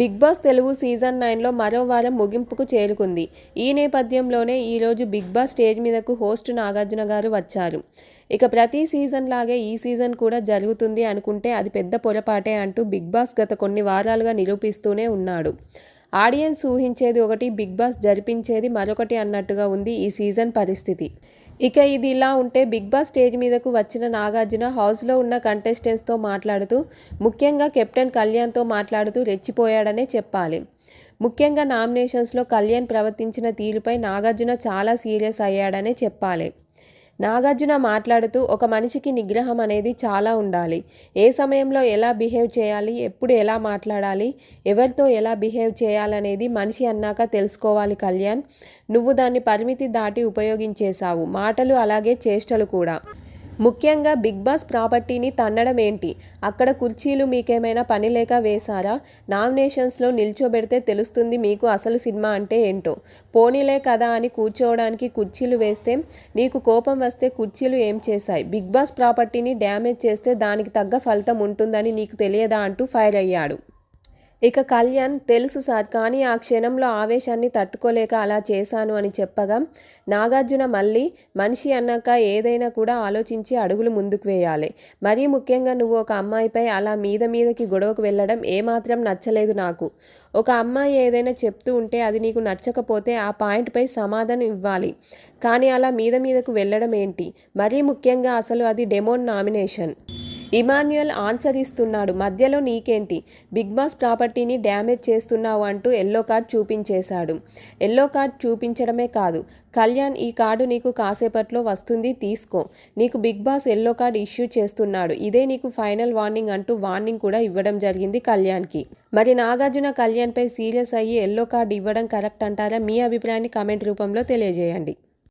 Big boss Telugu season నైన్లో మరో వారం ముగింపుకు చేరుకుంది. ఈ నేపథ్యంలోనే ఈరోజు బిగ్ బాస్ స్టేజ్ మీదకు హోస్ట్ నాగార్జున గారు వచ్చారు. ఇక ప్రతి సీజన్ లాగే ఈ సీజన్ కూడా జరుగుతుంది అనుకుంటే అది పెద్ద పొరపాటే అంటూ బిగ్ బాస్ గత కొన్ని వారాలుగా నిరూపిస్తూనే ఉన్నాడు. ఆడియన్స్ ఊహించేది ఒకటి బిగ్ బాస్ జరిపించేది మరొకటి అన్నట్టుగా ఉంది ఈ సీజన్ పరిస్థితి. ఇక ఇది ఇలా ఉంటే బిగ్ బాస్ స్టేజ్ మీదకు వచ్చిన నాగార్జున హౌస్లో ఉన్న కంటెస్టెంట్స్తో మాట్లాడుతూ ముఖ్యంగా కెప్టెన్ కళ్యాణ్తో మాట్లాడుతూ రెచ్చిపోయాడనే చెప్పాలి. ముఖ్యంగా నామినేషన్స్లో కళ్యాణ్ ప్రవర్తించిన తీరుపై నాగార్జున చాలా సీరియస్ అయ్యాడనే చెప్పాలి. నాగార్జున మాట్లాడుతూ ఒక మనిషికి నిగ్రహం అనేది చాలా ఉండాలి. ఏ సమయంలో ఎలా బిహేవ్ చేయాలి ఎప్పుడు ఎలా మాట్లాడాలి ఎవరితో ఎలా బిహేవ్ చేయాలనేది మనిషి అన్నాక తెలుసుకోవాలి కళ్యాణ్. నువ్వు దాన్ని పరిమితి దాటి ఉపయోగించేశావు. మాటలు అలాగే చేష్టలు కూడా. ముఖ్యంగా బిగ్ బాస్ ప్రాపర్టీని తన్నడం ఏంటి? అక్కడ కుర్చీలు మీకేమైనా పని లేక వేశారా? నామినేషన్స్లో నిల్చోబెడితే తెలుస్తుంది మీకు అసలు సినిమా అంటే ఏంటో. పోనీలే కదా అని కూర్చోవడానికి కుర్చీలు వేస్తే నీకు కోపం వస్తే కుర్చీలు ఏం చేశాయి? బిగ్ బాస్ ప్రాపర్టీని డ్యామేజ్ చేస్తే దానికి తగ్గ ఫలితం ఉంటుందని నీకు తెలియదా అంటూ ఫైర్ అయ్యాడు. ఇక కళ్యాణ్ తెలుసు సార్ కానీ ఆ క్షణంలో ఆవేశాన్ని తట్టుకోలేక అలా చేశాను అని చెప్పగా నాగార్జున మళ్ళీ మనిషి అన్నాక ఏదైనా కూడా ఆలోచించి అడుగులు ముందుకు వేయాలి. మరీ ముఖ్యంగా నువ్వు ఒక అమ్మాయిపై అలా మీద మీదకి గొడవకు వెళ్ళడం ఏమాత్రం నచ్చలేదు నాకు. ఒక అమ్మాయి ఏదైనా చెప్తూ ఉంటే అది నీకు నచ్చకపోతే ఆ పాయింట్పై సమాధానం ఇవ్వాలి. కానీ అలా మీద మీదకు వెళ్ళడం ఏంటి? మరీ ముఖ్యంగా అసలు అది డెమోన్ నామినేషన్. ఇమాన్యుయల్ ఆన్సర్ ఇస్తున్నాడు మధ్యలో నీకేంటి? బిగ్ బాస్ ప్రాపర్టీని డ్యామేజ్ చేస్తున్నావు అంటూ ఎల్లో కార్డ్ చూపించేశాడు. ఎల్లో కార్డ్ చూపించడమే కాదు కళ్యాణ్ ఈ కార్డు నీకు కాసేపట్లో వస్తుంది తీసుకో. నీకు Bigg Boss yellow card issue చేస్తున్నాడు. ఇదే నీకు ఫైనల్ వార్నింగ్ అంటూ వార్నింగ్ కూడా ఇవ్వడం జరిగింది కళ్యాణ్కి. మరి నాగార్జున కళ్యాణ్పై సీరియస్ అయ్యి ఎల్లో కార్డు ఇవ్వడం కరెక్ట్ అంటారా? మీ అభిప్రాయాన్ని కామెంట్ రూపంలో తెలియజేయండి.